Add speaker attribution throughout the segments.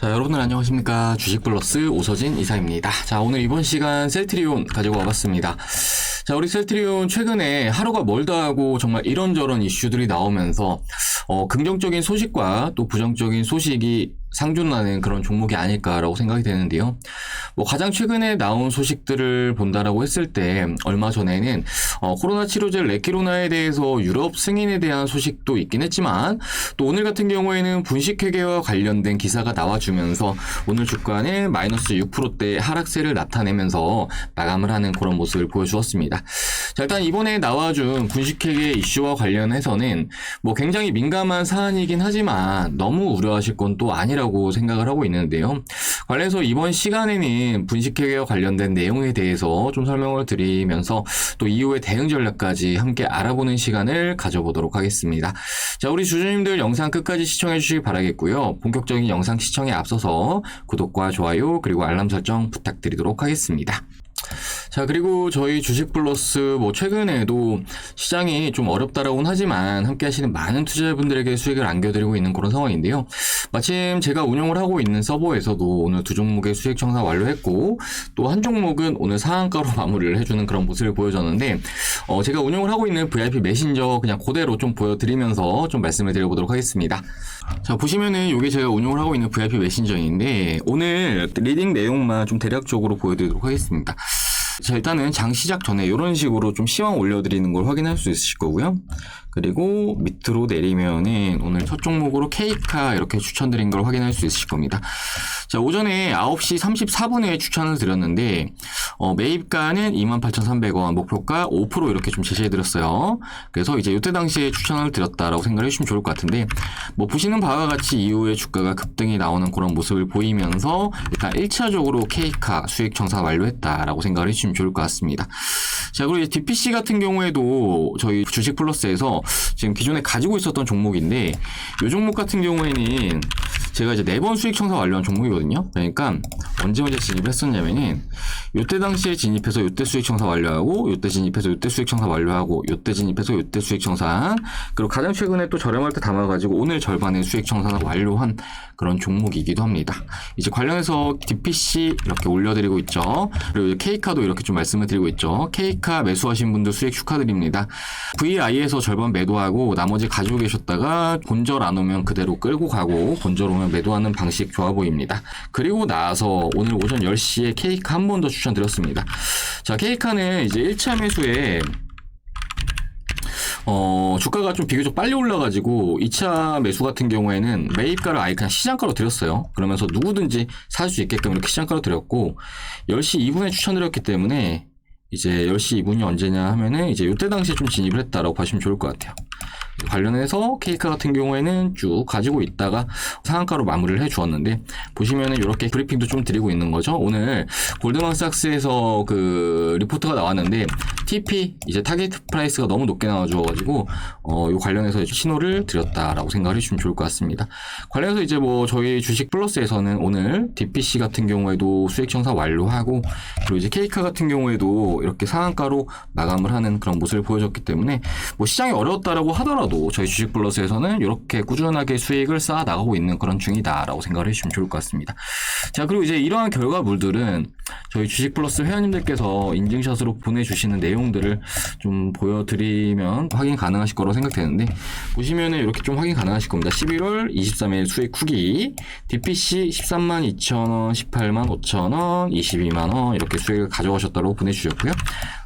Speaker 1: 자, 여러분들 안녕하십니까. 주식플러스 오서진 이사입니다. 자, 오늘 이번 시간 셀트리온 가지고 와봤습니다. 자, 우리 셀트리온 최근에 하루가 멀다 하고 정말 이런저런 이슈들이 나오면서, 어, 긍정적인 소식과 또 부정적인 소식이 상존하는 그런 종목이 아닐까라고 생각이 되는데요. 뭐 가장 최근에 나온 소식들을 본다라고 했을 때 얼마 전에는 어, 코로나 치료제 레키로나에 대해서 유럽 승인에 대한 소식도 있긴 했지만 또 오늘 같은 경우에는 분식회계와 관련된 기사가 나와주면서 오늘 주가는 마이너스 6%대 하락세를 나타내면서 마감을 하는 그런 모습을 보여주었습니다. 자 일단 이번에 나와준 분식회계 이슈와 관련해서는 뭐 굉장히 민감한 사안이긴 하지만 너무 우려하실 건 또 아니라 고 생각을 하고 있는데요. 관련해서 이번 시간에는 분식회계와 관련된 내용에 대해서 좀 설명을 드리면서 또 이후의 대응 전략까지 함께 알아보는 시간을 가져보도록 하겠습니다. 자, 우리 주주님들 영상 끝까지 시청해 주시기 바라겠고요. 본격적인 영상 시청에 앞서서 구독과 좋아요 그리고 알람 설정 부탁드리도록 하겠습니다. 자, 그리고 저희 주식 플러스 뭐 최근에도 시장이 좀 어렵다라고는 하지만 함께 하시는 많은 투자자분들에게 수익을 안겨드리고 있는 그런 상황인데요. 마침 제가 운영을 하고 있는 서버에서도 오늘 두 종목의 수익 청산 완료했고 또 한 종목은 오늘 상한가로 마무리를 해주는 그런 모습을 보여줬는데 어, 제가 운영을 하고 있는 VIP 메신저 그냥 그대로 좀 보여드리면서 좀 말씀을 드려보도록 하겠습니다. 자, 보시면은 이게 제가 운영을 하고 있는 VIP 메신저인데 오늘 리딩 내용만 좀 대략적으로 보여드리도록 하겠습니다. 자, 일단은 장 시작 전에 이런 식으로 좀 시황 올려드리는 걸 확인할 수 있으실 거고요. 그리고 밑으로 내리면은 오늘 첫 종목으로 케이카 이렇게 추천드린 걸 확인할 수 있으실 겁니다. 자, 오전에 9시 34분에 추천을 드렸는데, 어, 매입가는 28,300원, 목표가 5% 이렇게 좀 제시해드렸어요. 그래서 이제 이때 당시에 추천을 드렸다라고 생각을 해주시면 좋을 것 같은데, 뭐 보시는 바와 같이 이후에 주가가 급등이 나오는 그런 모습을 보이면서, 일단 1차적으로 케이카 수익 청산 완료했다라고 생각을 해주시면 좋을 것 같습니다. 자, 그리고 이제 DPC 같은 경우에도 저희 주식 플러스에서 지금 기존에 가지고 있었던 종목인데, 이 종목 같은 경우에는 제가 이제 네 번 수익 청산 완료한 종목이거든요. 그러니까 언제 언제 진입을 했었냐면은 요때 당시에 진입해서 요때 수익 청산 완료하고 요때 진입해서 요때 수익 청산 완료하고 요때 진입해서 요때 수익 청산 그리고 가장 최근에 또 저렴할 때 담아가지고 오늘 절반의 수익 청산을 완료한 그런 종목이기도 합니다. 이제 관련해서 DPC 이렇게 올려드리고 있죠. 그리고 K카도 이렇게 좀 말씀을 드리고 있죠. K카 매수하신 분들 수익 축하드립니다. VI에서 절반 매도하고 나머지 가지고 계셨다가 본절 안 오면 그대로 끌고 가고 본절 오면 매도하는 방식 좋아 보입니다. 그리고 나서 오늘 오전 10시에 케이크 한 번 더 추천드렸습니다. 자, 케이카는 이제 1차 매수에 어, 주가가 좀 비교적 빨리 올라가지고 2차 매수 같은 경우에는 매입가를 아예 그냥 시장가로 드렸어요. 그러면서 누구든지 살 수 있게끔 이렇게 시장가로 드렸고 10시 2분에 추천드렸기 때문에 이제 10시 2분이 언제냐 하면은 이제 이때 당시에 좀 진입을 했다라고 보시면 좋을 것 같아요. 관련해서 케이크 같은 경우에는 쭉 가지고 있다가 상한가로 마무리를 해 주었는데 보시면은 이렇게 브리핑도 좀 드리고 있는 거죠. 오늘 골드만삭스에서 그 리포트가 나왔는데 TP 이제 타겟 프라이스가 너무 높게 나와 주어 가지고 어 요 관련해서 신호를 드렸다라고 생각을 해 주시면 좋을 것 같습니다. 관련해서 이제 뭐 저희 주식 플러스에서는 오늘 DPC 같은 경우에도 수익 청산 완료하고 그리고 이제 케이크 같은 경우에도 이렇게 상한가로 마감을 하는 그런 모습을 보여줬기 때문에 뭐 시장이 어려웠다라고 하더라도 저희 주식 플러스에서는 이렇게 꾸준하게 수익을 쌓아 나가고 있는 그런 중이다라고 생각을 해주시면 좋을 것 같습니다. 자 그리고 이제 이러한 결과물들은 저희 주식 플러스 회원님들께서 인증샷으로 보내주시는 내용들을 좀 보여드리면 확인 가능하실 거라고 생각되는데 보시면은 이렇게 좀 확인 가능하실 겁니다. 11월 23일 수익 후기 DPC 13만 2천원, 18만 5천원, 22만원 이렇게 수익을 가져가셨다고 보내주셨고요.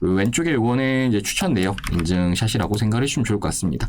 Speaker 1: 왼쪽에 이거는 이제 추천 내역 인증샷이라고 생각을 해주시면 좋을 것 같습니다.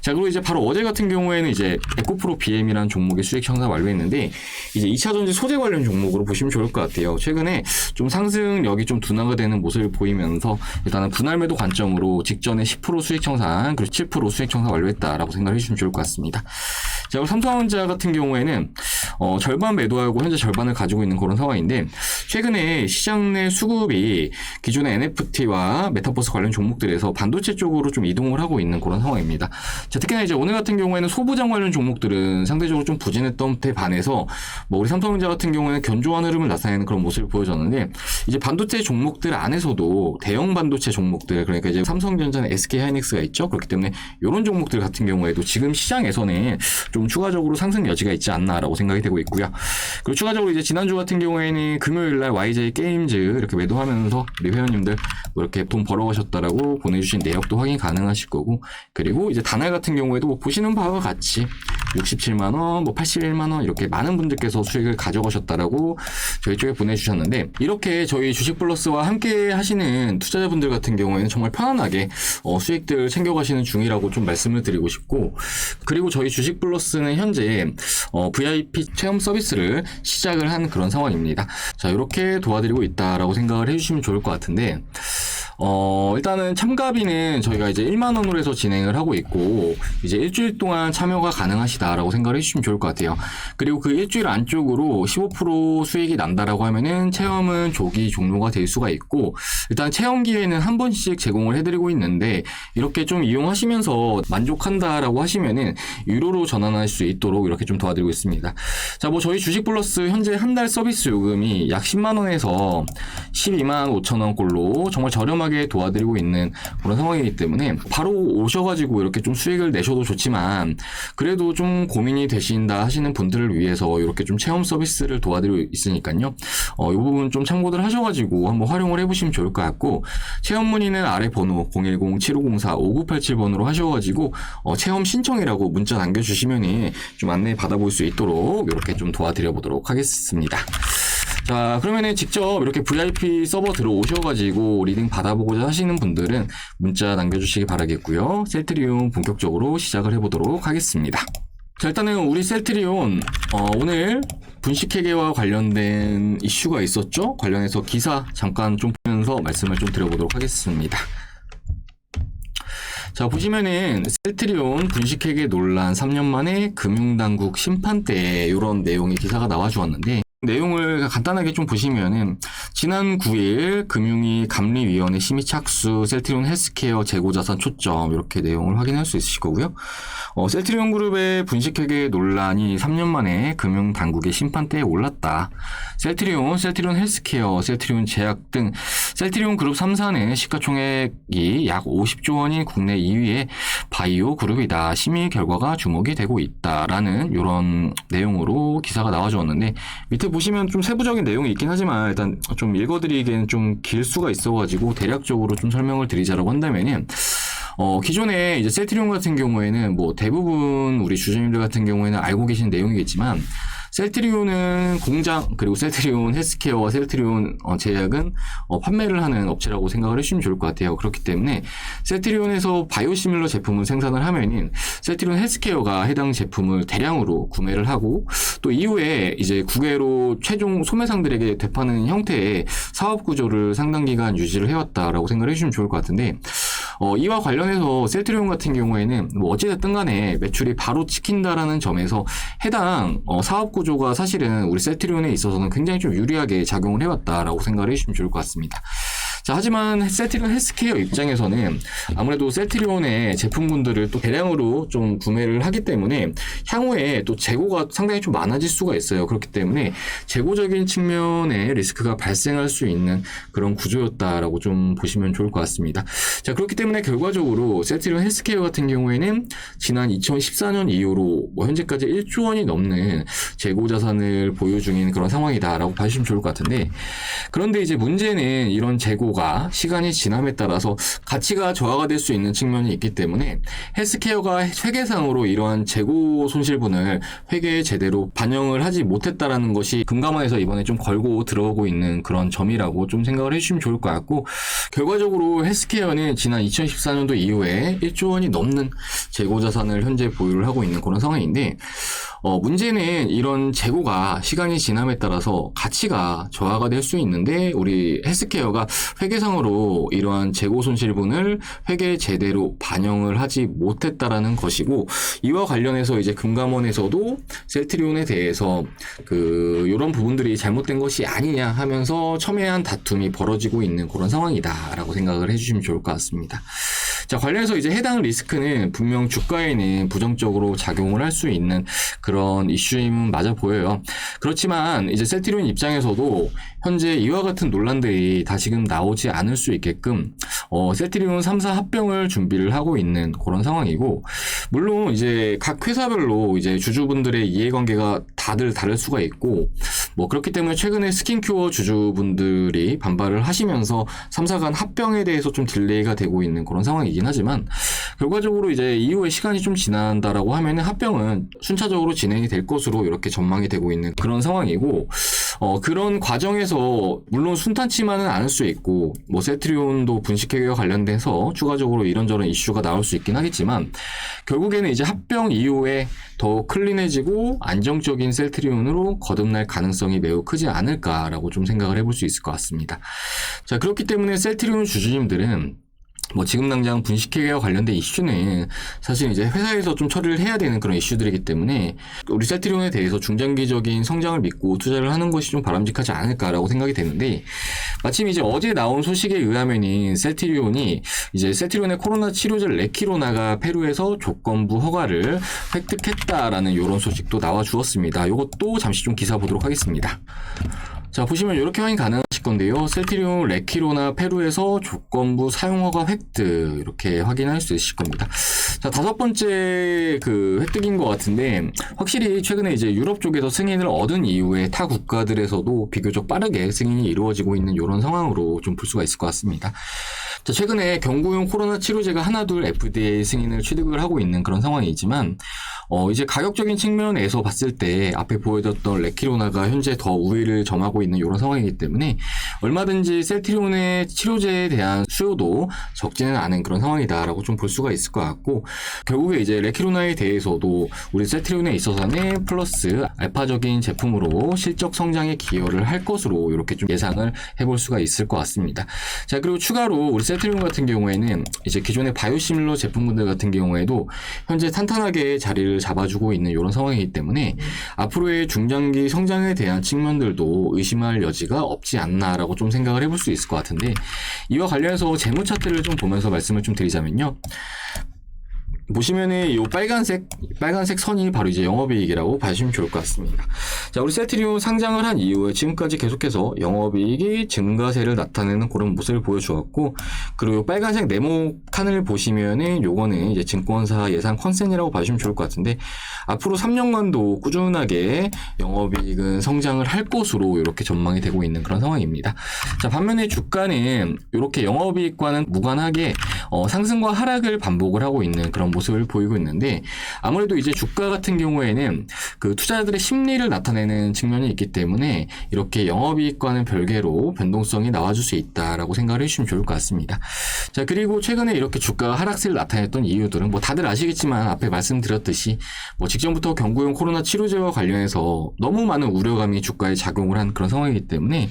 Speaker 1: 자, 그리고 이제 바로 어제 같은 경우에는 이제 에코프로 BM이라는 종목의 수익 청산 완료했는데 이제 2차 전지 소재 관련 종목으로 보시면 좋을 것 같아요. 최근에 좀 상승력이 좀 둔화가 되는 모습을 보이면서 일단은 분할 매도 관점으로 직전에 10% 수익 청산 그리고 7% 수익 청산 완료했다라고 생각을 해주시면 좋을 것 같습니다. 자, 그리고 삼성전자 같은 경우에는 어, 절반 매도하고 현재 절반을 가지고 있는 그런 상황인데 최근에 시장 내 수급이 기존의 NFT AI와 메타버스 관련 종목들에서 반도체 쪽으로 좀 이동을 하고 있는 그런 상황입니다. 자, 특히나 이제 오늘 같은 경우에는 소부장 관련 종목들은 상대적으로 좀 부진했던 때 반해서 뭐 우리 삼성전자 같은 경우에는 견조한 흐름을 나타내는 그런 모습을 보여줬는데 이제 반도체 종목들 안에서도 대형 반도체 종목들 그러니까 이제 삼성전자는 SK 하이닉스가 있죠. 그렇기 때문에 이런 종목들 같은 경우에도 지금 시장에서는 좀 추가적으로 상승 여지가 있지 않나라고 생각이 되고 있고요. 그리고 추가적으로 이제 지난주 같은 경우에는 금요일 날 YJ 게임즈 이렇게 매도하면서 우리 회원님들 뭐 이렇게 돈 벌어가셨다라고 보내주신 내역도 확인 가능하실 거고 그리고 이제 단알 같은 경우에도 뭐 보시는 바와 같이 67만 원, 뭐 81만 원 이렇게 많은 분들께서 수익을 가져가셨다라고 저희 쪽에 보내주셨는데 이렇게 저희 주식 플러스와 함께 하시는 투자자분들 같은 경우에는 정말 편안하게 어, 수익들 챙겨가시는 중이라고 좀 말씀을 드리고 싶고 그리고 저희 주식 플러스는 현재 어, VIP 체험 서비스를 시작을 한 그런 상황입니다. 자 이렇게 도와드리고 있다라고 생각을 해주시면 좋을 것 같은데 어, 일단은 참가비는 저희가 이제 1만 원으로 해서 진행을 하고 있고 이제 일주일 동안 참여가 가능하시다라고 생각을 해주시면 좋을 것 같아요. 그리고 그 일주일 안쪽으로 15% 수익이 난다라고 하면은 체험은 조기 종료가 될 수가 있고 일단 체험 기회는 한 번씩 제공을 해드리고 있는데 이렇게 좀 이용하시면서 만족한다라고 하시면은 유로로 전환할 수 있도록 이렇게 좀 도와드리고 있습니다. 자, 뭐 저희 주식 플러스 현재 한 달 서비스 요금이 약 10만 원에서 12만 5천 원꼴로 정말 저렴하게 도와드리고 있는 그런 상황이기 때문에 바로 오셔가지고 이렇게 좀 수익을 내셔도 좋지만 그래도 좀 고민이 되신다 하시는 분들을 위해서 이렇게 좀 체험 서비스를 도와드리고 있으니까요. 어, 이 부분 좀 참고들 하셔가지고 한번 활용을 해보시면 좋을 것 같고 체험 문의는 아래 번호 010-7504-5987번으로 하셔가지고 어, 체험 신청이라고 문자 남겨주시면은 좀 안내 받아볼 수 있도록 이렇게 좀 도와드려 보도록 하겠습니다. 자, 그러면은 직접 이렇게 VIP 서버 들어오셔가지고 리딩 받아보고자 하시는 분들은 문자 남겨주시기 바라겠고요. 셀트리움 본격적으로 시작을 해보도록 하겠습니다. 자, 일단은 우리 셀트리온, 어, 오늘 분식회계와 관련된 이슈가 있었죠? 관련해서 기사 잠깐 좀 보면서 말씀을 좀 드려보도록 하겠습니다. 자, 보시면은 셀트리온 분식회계 논란 3년 만에 금융당국 심판대 이런 내용의 기사가 나와 주었는데 내용을 간단하게 좀 보시면은 지난 9일 금융위 감리위원회 심의 착수 셀트리온 헬스케어 재고자산 초점 이렇게 내용을 확인할 수 있으실 거고요. 어, 셀트리온 그룹의 분식회계 논란이 3년 만에 금융 당국의 심판대에 올랐다. 셀트리온, 셀트리온 헬스케어, 셀트리온 제약 등 셀트리온 그룹 3사는 시가총액이 약 50조 원인 국내 2위의 바이오 그룹이다. 심의 결과가 주목이 되고 있다라는 이런 내용으로 기사가 나와주었는데 밑에 보시면 좀 세부적인 내용이 있긴 하지만 일단 좀 읽어드리기에는 좀 길 수가 있어가지고 대략적으로 좀 설명을 드리자라고 한다면은 어, 기존에 이제 셀트리온 같은 경우에는 뭐 대부분 우리 주주님들 같은 경우에는 알고 계신 내용이겠지만 셀트리온은 공장 그리고 셀트리온 헬스케어와 셀트리온 어, 제약은 어, 판매를 하는 업체라고 생각을 해주시면 좋을 것 같아요. 그렇기 때문에 셀트리온에서 바이오시밀러 제품을 생산을 하면은 셀트리온 헬스케어가 해당 제품을 대량으로 구매를 하고 또 이후에 이제 국외로 최종 소매상들에게 되파는 형태의 사업 구조를 상당 기간 유지를 해왔다라고 생각을 해주시면 좋을 것 같은데 어, 이와 관련해서 셀트리온 같은 경우에는 뭐 어찌됐든 간에 매출이 바로 찍힌다라는 점에서 해당 어, 사업 구조가 사실은 우리 셀트리온에 있어서는 굉장히 좀 유리하게 작용을 해왔다라고 생각을 해주시면 좋을 것 같습니다. 자, 하지만 셀트리온 헬스케어 입장에서는 아무래도 셀트리온의 제품군들을 또 대량으로 좀 구매를 하기 때문에 향후에 또 재고가 상당히 좀 많아질 수가 있어요. 그렇기 때문에 재고적인 측면에 리스크가 발생할 수 있는 그런 구조였다라고 좀 보시면 좋을 것 같습니다. 자, 그렇기 때문에 결과적으로 셀트리온 헬스케어 같은 경우에는 지난 2014년 이후로 뭐 현재까지 1조 원이 넘는 재고 자산을 보유 중인 그런 상황이다라고 봐주시면 좋을 것 같은데 그런데 이제 문제는 이런 재고 가 시간이 지남에 따라서 가치가 저하가 될 수 있는 측면이 있기 때문에 헬스케어가 회계상으로 이러한 재고 손실분을 회계에 제대로 반영을 하지 못했다라는 것이 금감원에서 이번에 좀 걸고 들어오고 있는 그런 점이라고 좀 생각을 해주시면 좋을 것 같고 결과적으로 헬스케어는 지난 2014년도 이후에 1조 원이 넘는 재고 자산을 현재 보유를 하고 있는 그런 상황인데 어, 문제는 이런 재고가 시간이 지남에 따라서 가치가 저하가 될 수 있는데 우리 헬스케어가 회계상으로 이러한 재고 손실분을 회계에 제대로 반영을 하지 못했다라는 것이고 이와 관련해서 이제 금감원에서도 셀트리온에 대해서 그 이런 부분들이 잘못된 것이 아니냐 하면서 첨예한 다툼이 벌어지고 있는 그런 상황이다라고 생각을 해주시면 좋을 것 같습니다. 자, 관련해서 이제 해당 리스크는 분명 주가에는 부정적으로 작용을 할 수 있는 그런 이슈임은 맞아 보여요. 그렇지만 이제 셀트리온 입장에서도 현재 이와 같은 논란들이 다시금 나오지 않을 수 있게끔 어, 셀트리온 3사 합병을 준비를 하고 있는 그런 상황이고 물론 이제 각 회사별로 이제 주주분들의 이해관계가 다들 다를 수가 있고 뭐 그렇기 때문에 최근에 스킨큐어 주주분들이 반발을 하시면서 3사 간 합병에 대해서 좀 딜레이가 되고 있는 그런 상황이긴 하지만 결과적으로 이제 이후에 시간이 좀 지난다라고 하면은 합병은 순차적으로 진행이 될 것으로 이렇게 전망이 되고 있는 그런 상황이고 어 그런 과정에서 물론 순탄치만은 않을 수 있고 뭐 세트리온도 분식회계와 관련돼서 추가적으로 이런저런 이슈가 나올 수 있긴 하겠지만 결국에는 이제 합병 이후에 더 클린해지고 안정적인 셀트리온으로 거듭날 가능성 이 매우 크지 않을까라고 좀 생각을 해볼 수 있을 것 같습니다. 자 그렇기 때문에 셀트리온 주주님들은 뭐 지금 당장 분식회계와 관련된 이슈는 사실 이제 회사에서 좀 처리를 해야 되는 그런 이슈들이기 때문에 우리 셀트리온에 대해서 중장기적인 성장을 믿고 투자를 하는 것이 좀 바람직하지 않을까라고 생각이 되는데 마침 이제 어제 나온 소식에 의하면은 셀트리온이 이제 셀트리온의 코로나 치료제 레키로나가 페루에서 조건부 허가를 획득했다라는 이런 소식도 나와 주었습니다. 이것도 잠시 좀 기사 보도록 하겠습니다. 자 보시면 이렇게 확인 가능하실 건데요. 셀트리온 레키로나 페루에서 조건부 사용허가 획득 이렇게 확인할 수 있으실 겁니다. 자 다섯 번째 그 획득인 것 같은데 확실히 최근에 이제 유럽 쪽에서 승인을 얻은 이후에 타 국가들에서도 비교적 빠르게 승인이 이루어지고 있는 이런 상황으로 좀 볼 수가 있을 것 같습니다. 자, 최근에 경구용 코로나 치료제가 하나둘 FDA 승인을 취득을 하고 있는 그런 상황이지만, 어, 이제 가격적인 측면에서 봤을 때 앞에 보여줬던 레키로나가 현재 더 우위를 점하고 있는 이런 상황이기 때문에 얼마든지 셀트리온의 치료제에 대한 수요도 적지는 않은 그런 상황이다라고 좀 볼 수가 있을 것 같고, 결국에 이제 레키로나에 대해서도 우리 셀트리온에 있어서는 플러스 알파적인 제품으로 실적 성장에 기여를 할 것으로 이렇게 좀 예상을 해볼 수가 있을 것 같습니다. 자, 그리고 추가로 우리 셀트리온 같은 경우에는 이제 기존의 바이오시밀러 제품군들 같은 경우에도 현재 탄탄하게 자리를 잡아주고 있는 이런 상황이기 때문에 앞으로의 중장기 성장에 대한 측면들도 의심할 여지가 없지 않나라고 좀 생각을 해볼 수 있을 것 같은데 이와 관련해서 재무 차트를 좀 보면서 말씀을 좀 드리자면요. 보시면은 이 빨간색 빨간색 선이 바로 이제 영업이익이라고 봐주시면 좋을 것 같습니다. 자, 우리 셀트리온 상장을 한 이후에 지금까지 계속해서 영업이익이 증가세를 나타내는 그런 모습을 보여주었고, 그리고 빨간색 네모 칸을 보시면은 요거는 이제 증권사 예상 컨센이라고 봐주시면 좋을 것 같은데 앞으로 3년간도 꾸준하게 영업이익은 성장을 할 것으로 이렇게 전망이 되고 있는 그런 상황입니다. 자, 반면에 주가는 이렇게 영업이익과는 무관하게 어, 상승과 하락을 반복을 하고 있는 그런 모습을 보이고 있는데 아무래도 이제 주가 같은 경우에는 그 투자자들의 심리를 나타내는 측면이 있기 때문에 이렇게 영업이익과는 별개로 변동성이 나와줄 수 있다라고 생각을 해주시면 좋을 것 같습니다. 자 그리고 최근에 이렇게 주가가 하락세를 나타냈던 이유들은 뭐 다들 아시겠지만 앞에 말씀드렸듯이 뭐 직전부터 경구용 코로나 치료제와 관련해서 너무 많은 우려감이 주가에 작용을 한 그런 상황이기 때문에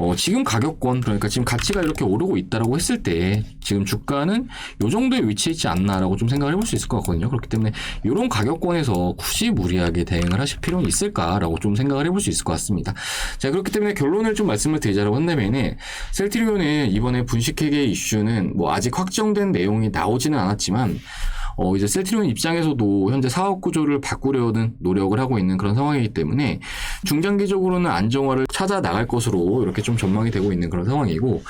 Speaker 1: 어, 지금 가격권 그러니까 지금 가치가 이렇게 오르고 있다라고 했을 때 지금 주가는 요 정도에 위치해 있지 않나라고 좀 생각을 해볼 수 있을 것 같거든요. 그렇기 때문에 이런 가격권에서 굳이 무리하게 대응을 하실 필요는 있을까라고 좀 생각을 해볼 수 있을 것 같습니다. 자 그렇기 때문에 결론을 좀 말씀을 드리자라고 한다면은 셀트리온은 이번에 분식회계 이슈는 뭐 아직 확정된 내용이 나오지는 않았지만 어, 이제 셀트리온 입장에서도 현재 사업 구조를 바꾸려는 노력을 하고 있는 그런 상황이기 때문에 중장기적으로는 안정화를 찾아 나갈 것으로 이렇게 좀 전망이 되고 있는 그런 상황이고,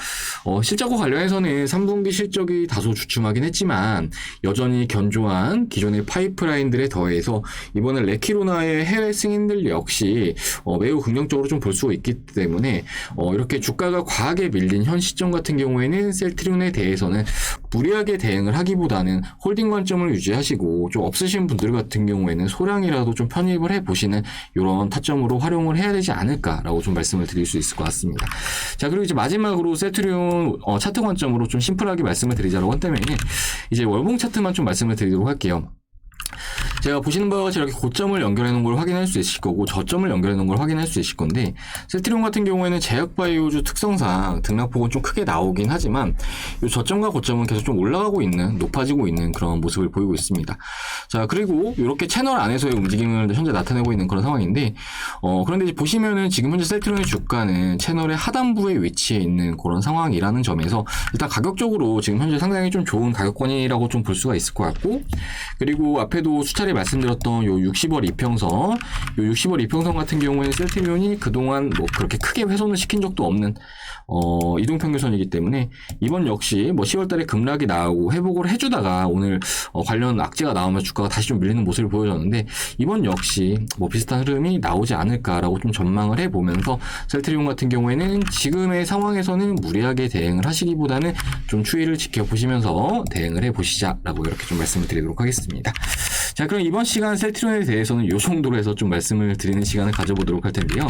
Speaker 1: 어, 실적과 관련해서는 3분기 실적이 다소 주춤하긴 했지만 여전히 견조한 기존의 파이프라인들에 더해서 이번에 레키로나의 해외 승인들 역시 어, 매우 긍정적으로 좀 볼 수 있기 때문에 어, 이렇게 주가가 과하게 밀린 현 시점 같은 경우에는 셀트리온에 대해서는 무리하게 대응을 하기보다는 홀딩 관점 을 유지하시고 좀 없으신 분들 같은 경우에는 소량이라도 좀 편입을 해 보시는 이런 타점으로 활용을 해야 되지 않을까라고 좀 말씀을 드릴 수 있을 것 같습니다. 자 그리고 이제 마지막으로 세트리온 어, 차트 관점으로 좀 심플하게 말씀을 드리자라고 한다면 이제 월봉 차트만 좀 말씀을 드리도록 할게요. 제가 보시는 바와 같이 이렇게 고점을 연결해 놓은 걸 확인할 수 있을 거고 저점을 연결해 놓은 걸 확인할 수 있을 건데 셀트리온 같은 경우에는 제약바이오주 특성상 등락폭은 좀 크게 나오긴 하지만 이 저점과 고점은 계속 좀 올라가고 있는 높아지고 있는 그런 모습을 보이고 있습니다. 자 그리고 이렇게 채널 안에서의 움직임을 현재 나타내고 있는 그런 상황인데 어, 그런데 이제 보시면은 지금 현재 셀트리온의 주가는 채널의 하단부에 위치해 있는 그런 상황이라는 점에서 일단 가격적으로 지금 현재 상당히 좀 좋은 가격권이라고 좀 볼 수가 있을 것 같고 그리고 앞에도 수차례 말씀드렸던 요 60월 이평선 요 60월 이평선 같은 경우에는 셀트리온이 그동안 뭐 그렇게 크게 훼손을 시킨 적도 없는 어, 이동평균선이기 때문에 이번 역시 뭐 10월 달에 급락이 나오고 회복을 해주다가 오늘 어, 관련 악재가 나오면 주가가 다시 좀 밀리는 모습을 보여줬는데 이번 역시 뭐 비슷한 흐름이 나오지 않을까라고 좀 전망을 해보면서 셀트리온 같은 경우에는 지금의 상황에서는 무리하게 대응을 하시기보다는 좀 추이를 지켜보시면서 대응을 해보시자라고 이렇게 좀 말씀을 드리도록 하겠습니다. 자 그럼 이번 시간 셀트리온에 대해서는 이 정도로 해서 좀 말씀을 드리는 시간을 가져보도록 할 텐데요.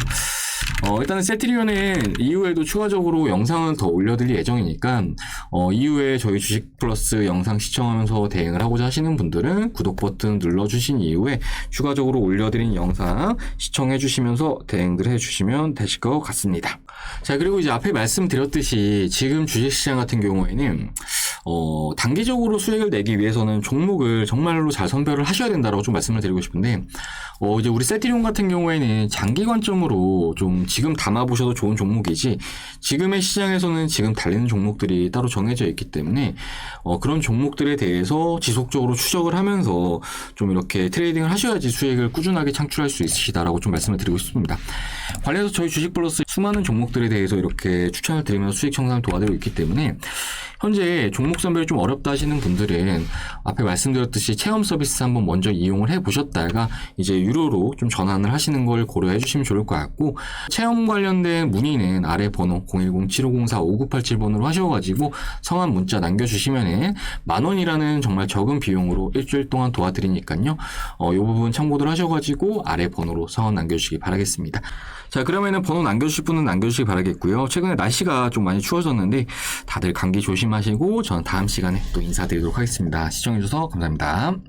Speaker 1: 어, 일단은 셀트리온은 이후에도 추가적으로 영상을 더 올려드릴 예정이니까 어, 이후에 저희 주식 플러스 영상 시청하면서 대응을 하고자 하시는 분들은 구독 버튼 눌러주신 이후에 추가적으로 올려드린 영상 시청해 주시면서 대응들 해주시면 되실 것 같습니다. 자 그리고 이제 앞에 말씀드렸듯이 지금 주식시장 같은 경우에는 어, 단기적으로 수익을 내기 위해서는 종목을 정말로 잘 선별을 하셔야 된다고 좀 말씀을 드리고 싶은데, 어, 이제 우리 세티리온 같은 경우에는 장기 관점으로 좀 지금 담아 보셔도 좋은 종목이지, 지금의 시장에서는 지금 달리는 종목들이 따로 정해져 있기 때문에, 어, 그런 종목들에 대해서 지속적으로 추적을 하면서 좀 이렇게 트레이딩을 하셔야지 수익을 꾸준하게 창출할 수 있으시다라고 좀 말씀을 드리고 싶습니다. 관련해서 저희 주식 플러스 수많은 종목들에 대해서 이렇게 추천을 드리면서 수익 청산을 도와드리고 있기 때문에, 현재 종목 선별이 좀 어렵다 하시는 분들은 앞에 말씀드렸듯이 체험 서비스 한번 먼저 이용을 해 보셨다가 이제 유료로 좀 전환을 하시는 걸 고려해 주시면 좋을 것 같고 체험 관련된 문의는 아래 번호 010-7504-5987번으로 하셔가지고 성함 문자 남겨주시면은 만 원이라는 정말 적은 비용으로 일주일 동안 도와드리니까요. 어, 이 부분 참고들 하셔가지고 아래 번호로 성함 남겨주시기 바라겠습니다. 자 그러면은 번호 남겨주실 분은 남겨주시기 바라겠고요. 최근에 날씨가 좀 많이 추워졌는데 다들 감기 조심하시고 다음 시간에 또 인사드리도록 하겠습니다. 시청해주셔서 감사합니다.